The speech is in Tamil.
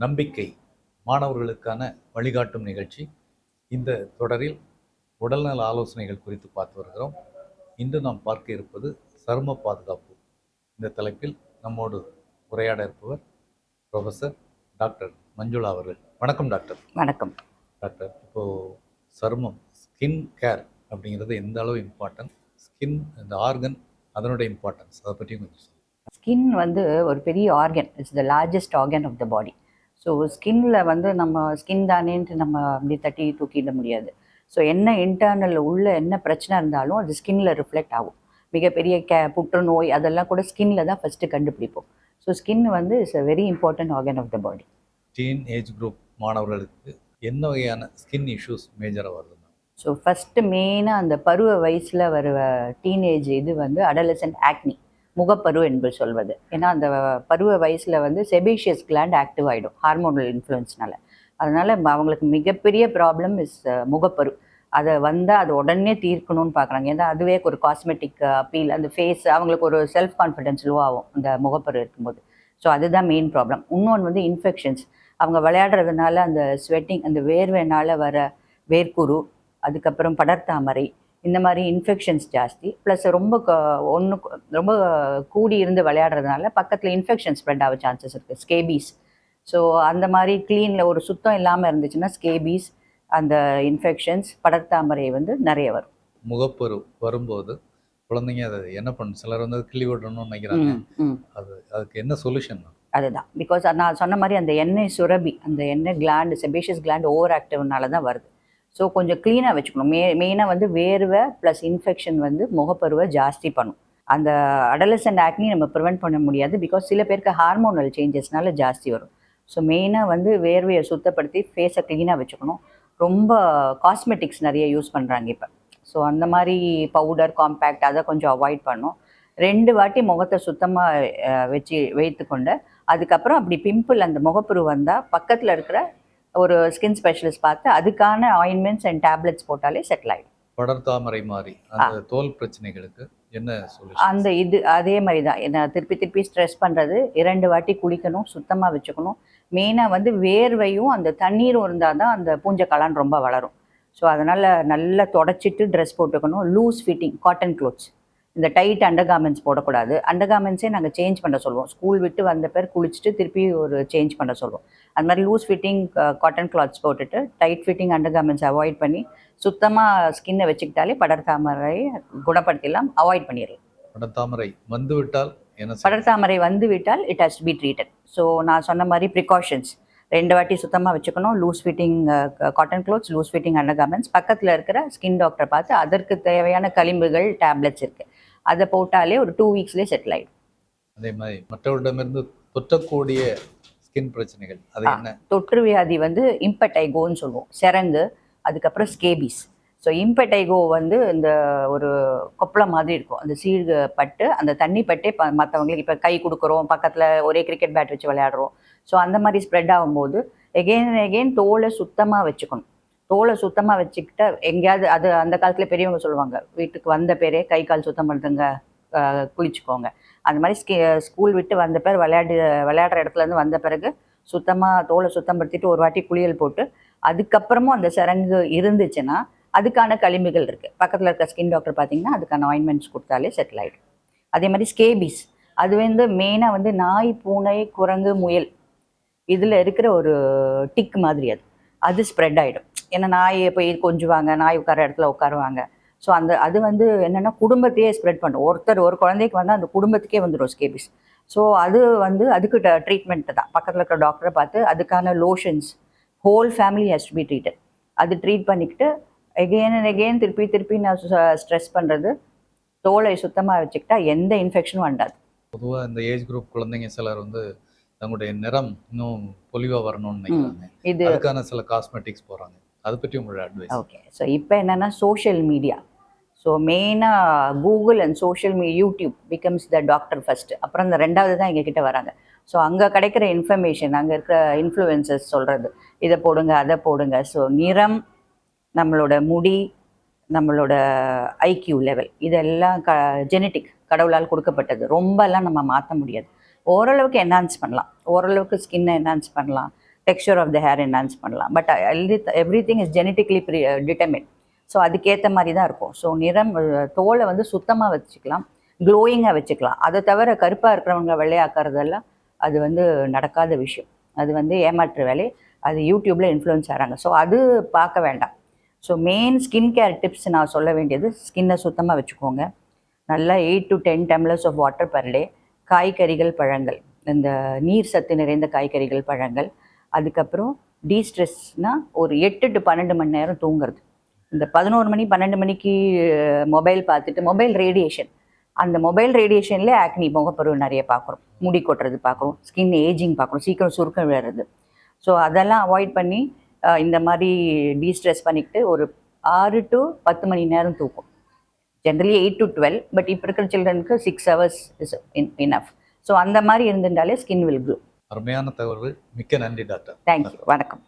நம்பிக்கை மாணவர்களுக்கான வழிகாட்டும் நிகழ்ச்சி. இந்த தொடரில் உடல்நல ஆலோசனைகள் குறித்து பார்த்து வருகிறோம். இன்று நாம் பார்க்க இருப்பது சரும பாதுகாப்பு. இந்த தலைப்பில் நம்மோடு உரையாட இருப்பவர் ப்ரொஃபஸர் டாக்டர் மஞ்சுளா அவர்கள். வணக்கம் டாக்டர். வணக்கம். டாக்டர் இப்போது சருமம் ஸ்கின் கேர் அப்படிங்கிறது எந்த அளவு இம்பார்ட்டன்ட் ஸ்கின் இந்த ஆர்கன் அதனுடைய இம்பார்ட்டன்ஸ் அதை பற்றியும் கொஞ்சம். ஸ்கின் வந்து ஒரு பெரிய organ it's the largest organ of the body so ஸ்கின்ல வந்து நம்ம ஸ்கின் தானேன்ட்டு நம்ம அப்படி தட்டி தூக்கிட முடியாது. ஸோ என்ன இன்டர்னல் உள்ள என்ன பிரச்சனை இருந்தாலும் அது ஸ்கின்ல ரிஃப்ளெக்ட் ஆகும். மிகப்பெரிய கே புற்றுநோய் அதெல்லாம் கூட ஸ்கின்ல தான் ஃபஸ்ட்டு கண்டுபிடிப்போம். ஸோ ஸ்கின் வந்து it's a very important organ of the body teenage group மாணவர்களுக்கு என்ன வகையான ஸ்கின் இஷ்யூஸ் மேஜராக வருது ஸோ ஃபஸ்ட்டு மெயினாக அந்த பருவ வயசில் வர டீனேஜ் இது வந்து அடலசன்ட் ஆக்னி முகப்பரு என்று சொல்வது. ஏன்னா அந்த பருவ வயசில் வந்து செபேஷியஸ் கிளாண்ட் ஆக்டிவ் ஆகிடும் ஹார்மோனல் இன்ஃப்ளூயன்ஸ்னால அதனால் அவங்களுக்கு மிகப்பெரிய ப்ராப்ளம் இஸ் முகப்பரு. அதை வந்தால் அது உடனே தீர்க்கணும்னு பார்க்குறாங்க ஏன்னா அதுவே ஒரு காஸ்மெட்டிக் அப்பீல் அந்த ஃபேஸ் அவங்களுக்கு ஒரு செல்ஃப் கான்ஃபிடென்ஸ் லோ ஆகும் அந்த முகப்பரு இருக்கும்போது. ஸோ அதுதான் மெயின் ப்ராப்ளம் இன்னொன்று வந்து இன்ஃபெக்ஷன்ஸ் அவங்க விளையாடுறதுனால அந்த ஸ்வெட்டிங் அந்த வேர்வைனால வர வேர்க்குரு அதுக்கப்புறம் படர்தாமரை இந்த மாதிரி இன்ஃபெக்ஷன்ஸ் ஜாஸ்தி. ப்ளஸ் ரொம்ப ஒன்று ரொம்ப கூடி இருந்து விளையாடுறதுனால பக்கத்தில் இன்ஃபெக்ஷன் ஸ்ப்ரெட் ஆக சான்சஸ் இருக்குது ஸ்கேபீஸ் ஸோ அந்த மாதிரி க்ளீனில் ஒரு சுத்தம் இல்லாமல் இருந்துச்சுன்னா ஸ்கேபீஸ் அந்த இன்ஃபெக்ஷன்ஸ் படர்தாமரை வந்து நிறைய வரும். முகப்பரு வரும்போது குழந்தைங்க அதை என்ன பண்ணும்? சிலர் வந்து கிள்ளி விடணும்னு நினைக்கிறாங்க. அது அதுக்கு என்ன சொல்யூஷன் அதுதான். பிகாஸ் நான் சொன்ன மாதிரி அந்த எண்ணெய் சுரபி அந்த எண்ணெய் கிளாண்டு செபேஷியஸ் கிளாண்ட் ஓவர் ஆக்டிவ்னால தான் வருது. ஸோ கொஞ்சம் க்ளீனாக வச்சுக்கணும். மே மெயினாக வந்து வேர்வை ப்ளஸ் இன்ஃபெக்ஷன் வந்து முகப்பருவை ஜாஸ்தி பண்ணும். அந்த அடலசன்ட் ஆக்னி நம்ம ப்ரிவெண்ட் பண்ண முடியாது பிகாஸ் சில பேருக்கு ஹார்மோனல் சேஞ்சஸ்னால ஜாஸ்தி வரும். ஸோ மெயினாக வந்து வேர்வையை சுத்தப்படுத்தி ஃபேஸை க்ளீனாக வச்சுக்கணும். ரொம்ப காஸ்மெட்டிக்ஸ் நிறைய யூஸ் பண்ணுறாங்க இப்போ. ஸோ அந்த மாதிரி பவுடர் காம்பேக்ட் அதை கொஞ்சம் அவாய்ட் பண்ணும். ரெண்டு வாட்டி முகத்தை சுத்தமாக வச்சு வைத்துக்கொண்டு அதுக்கப்புறம் அப்படி பிம்பிள் அந்த முகப்புரு வந்தால் பக்கத்தில் இருக்கிற ஒரு ஸ்கின் ஸ்பெஷலிஸ்ட் பார்த்து அதுக்கான ஆயின்மெண்ட்ஸ் அண்ட் டேப்லெட்ஸ் போட்டாலே செட்டில் ஆகிடும் படர்தாமரை மாதிரி அந்த தோல் பிரச்சனைகளுக்கு என்ன அந்த இது அதே மாதிரி தான் நான் திருப்பி திருப்பி ஸ்ட்ரெஸ் பண்ணுறது இரண்டு வாட்டி குளிக்கணும் சுத்தமாக வச்சுக்கணும். மெயினாக வந்து வேர்வையும் அந்த தண்ணீரும் இருந்தால் தான் அந்த பூஞ்சக்காளான் ரொம்ப வளரும். ஸோ அதனால் நல்லா தொடச்சிட்டு ட்ரெஸ் போட்டுக்கணும். லூஸ் ஃபிட்டிங் காட்டன் க்ளோத்ஸ் இந்த டைட் அண்டர்கார்மெண்ட்ஸ் போடக்கூடாது. அண்டர்கார்மெண்ட்ஸே நாங்கள் சேஞ்ச் பண்ண சொல்லுவோம். ஸ்கூல் விட்டு வந்த பேர் குளிச்சுட்டு திருப்பி ஒரு சேஞ்ச் பண்ண சொல்லுவோம். அது மாதிரி லூஸ் ஃபிட்டிங் காட்டன் கிளாத்ஸ் போட்டுட்டு டைட் ஃபிட்டிங் அண்டர்கார்மெண்ட்ஸ் அவாய்ட் பண்ணி சுத்தமாக ஸ்கின்னை வச்சுக்கிட்டாலே படர்தாமரை குணப்படுத்திடலாம். அவாய்ட் பண்ணிடலாம். படர்தாமரை வந்து விட்டால் என்ன செய்யணும்? படர்தாமரை வந்து விட்டால் it has be treated so நான் சொன்ன மாதிரி ப்ரிகாஷன்ஸ் ரெண்டு வாட்டி சுத்தமாக வச்சுக்கணும். Loose fitting cotton clothes loose fitting undergarments பக்கத்தில் இருக்கிற ஸ்கின் டாக்டரை பார்த்து அதற்கு தேவையான களிம்புகள் டேப்லெட்ஸ் இருக்குது அதை போட்டாலே ஒரு டூ வீக்ஸ்லேயே செட்டில் ஆகிடும் அதே மாதிரி மற்றவரிடமிருந்து தொற்றக்கூடிய ஸ்கின் பிரச்சனைகள் அது. என்ன? தொற்று வியாதி வந்து இம்படைகோன்னு சொல்லுவோம். செரங்கு அதுக்கப்புறம் ஸ்கேபிஸ் ஸோ இம்படைகோ வந்து இந்த ஒரு கொப்பளம் மாதிரி இருக்கும். அந்த சீழ்கு பட்டு அந்த தண்ணி பட்டே ப மற்றவங்களுக்கு இப்போ கை கொடுக்குறோம் பக்கத்தில் ஒரே கிரிக்கெட் பேட் வச்சு விளையாடுறோம். ஸோ அந்த மாதிரி ஸ்ப்ரெட் ஆகும்போது எகெயின் எகெயின் தோலை சுத்தமாக வச்சுக்கணும். தோலை சுத்தமாக வச்சுக்கிட்ட எங்கேயாவது அது அந்த காலத்தில் பெரியவங்க சொல்லுவாங்க வீட்டுக்கு வந்த பேரே கை கால் சுத்தம் பண்ணுறதுங்க குளிச்சுக்கோங்க. அந்த மாதிரி ஸ்கே ஸ்கூல் விட்டு வந்த பேர் விளையாடு விளையாடுற இடத்துலேருந்து வந்த பிறகு சுத்தமாக தோலை சுத்தம் படுத்திட்டு ஒரு வாட்டி குளியல் போட்டு அதுக்கப்புறமும் அந்த சரங்கு இருந்துச்சுன்னா அதுக்கான களிம்புகள் இருக்குது பக்கத்தில் இருக்க ஸ்கின் டாக்டர் பார்த்தீங்கன்னா அதுக்கான ஆயின்மெண்ட்ஸ் கொடுத்தாலே செட்டில் ஆகிடும் அதே மாதிரி ஸ்கேபிஸ் அது வந்து மெயினாக வந்து நாய் பூனை குரங்கு முயல் இதில் இருக்கிற ஒரு டிக் மாதிரி அது. அது ஸ்ப்ரெட் ஆகிடும் ஏன்னா நாய் போய் கொஞ்சுவாங்க நாய் உட்கார இடத்துல உட்காருவாங்க. ஸோ அந்த அது வந்து என்னென்னா குடும்பத்தையே ஸ்ப்ரெட் பண்ணும். ஒருத்தர் ஒரு குழந்தைக்கு வந்து அந்த குடும்பத்துக்கே வந்துடும் ஸ்கேபிஸ் ஸோ அது வந்து அதுக்கு ட்ரீட்மெண்ட் தான். பக்கத்தில் இருக்கிற டாக்டரை பார்த்து அதுக்கான lotions whole family has to be treated அது ட்ரீட் பண்ணிக்கிட்டு எகெயின் அண்ட் எகெயின் திருப்பி திருப்பி நான் ஸ்ட்ரெஸ் பண்ணுறது தோலை சுத்தமாக வச்சுக்கிட்டா எந்த இன்ஃபெக்ஷனும் வண்டாது பொதுவாக இந்த ஏஜ் குரூப் குழந்தைங்க சிலர் வந்து தங்களுடைய நிறம் இன்னும் பொலிவா வரணும்னு நினைக்கிறாங்க. இது அதுக்கான சில காஸ்மெட்டிக்ஸ் போறாங்க. அதை பற்றி உங்களோட அட்வைஸ் ஓகே ஸோ இப்போ என்னென்னா சோஷியல் மீடியா ஸோ மெயினாக Google and social me YouTube becomes the doctor first அப்புறம் இந்த ரெண்டாவது தான் எங்ககிட்ட வராங்க. ஸோ அங்கே கிடைக்கிற இன்ஃபர்மேஷன் அங்கே இருக்கிற இன்ஃப்ளூயன்சஸ் சொல்கிறது இதை போடுங்க அதை போடுங்க. ஸோ நிறம் நம்மளோட முடி நம்மளோட ஐக்யூ லெவல் இதெல்லாம் க ஜெனட்டிக் கடவுளால் கொடுக்கப்பட்டது. ரொம்பலாம் நம்ம மாற்ற முடியாது. ஓரளவுக்கு என்ஹான்ஸ் பண்ணலாம். ஓரளவுக்கு ஸ்கின்னை என்ஹான்ஸ் பண்ணலாம். Texture of the hair enhance பண்ணலாம். But every everything is genetically predetermined so அதுக்கேற்ற மாதிரி தான் இருக்கும். ஸோ நிறம் தோலை வந்து சுத்தமாக வச்சுக்கலாம். க்ளோயிங்காக வச்சுக்கலாம். அதை தவிர கருப்பாக இருக்கிறவங்க வெள்ளையாக்குறதெல்லாம் அது வந்து நடக்காத விஷயம். அது வந்து ஏமாற்று வேலை. அது யூடியூப்பில் இன்ஃப்ளூயன்ஸ் ஆகிறாங்க ஸோ அது பார்க்க வேண்டாம். So main skin care tips நான் சொல்ல வேண்டியது ஸ்கின்னை சுத்தமாக வச்சுக்கோங்க. நல்லா eight to ten tumblers of water per day காய்கறிகள் பழங்கள். இந்த நீர் சத்து நிறைந்த காய்கறிகள் பழங்கள். அதுக்கப்புறம் டீஸ்ட்ரெஸ்னால் ஒரு எட்டு டு பன்னெண்டு மணி நேரம் தூங்குறது. இந்த பதினோரு மணி பன்னெண்டு மணிக்கு மொபைல் பார்த்துட்டு மொபைல் ரேடியேஷன் அந்த மொபைல் ரேடியேஷன்லேயே ஆக்னி முகப்பருவம் நிறைய பார்க்குறோம். முடி கொட்டுறது பார்க்குறோம். ஸ்கின் ஏஜிங் பார்க்குறோம். சீக்கிரம் சுருக்கம் விழுறது ஸோ அதெல்லாம் அவாய்ட் பண்ணி இந்த மாதிரி டீஸ்ட்ரெஸ் பண்ணிக்கிட்டு ஒரு ஆறு டு பத்து மணி நேரம் தூக்கும். Generally eight to twelve but இப்போ இருக்கிற சில்ட்ரனுக்கு six hours is in enough so அந்த மாதிரி இருந்துட்டாலே ஸ்கின் வில் க்ளோ அருமையான தகவல்கள். மிக்க நன்றி டாக்டர். தேங்க்யூ வணக்கம்.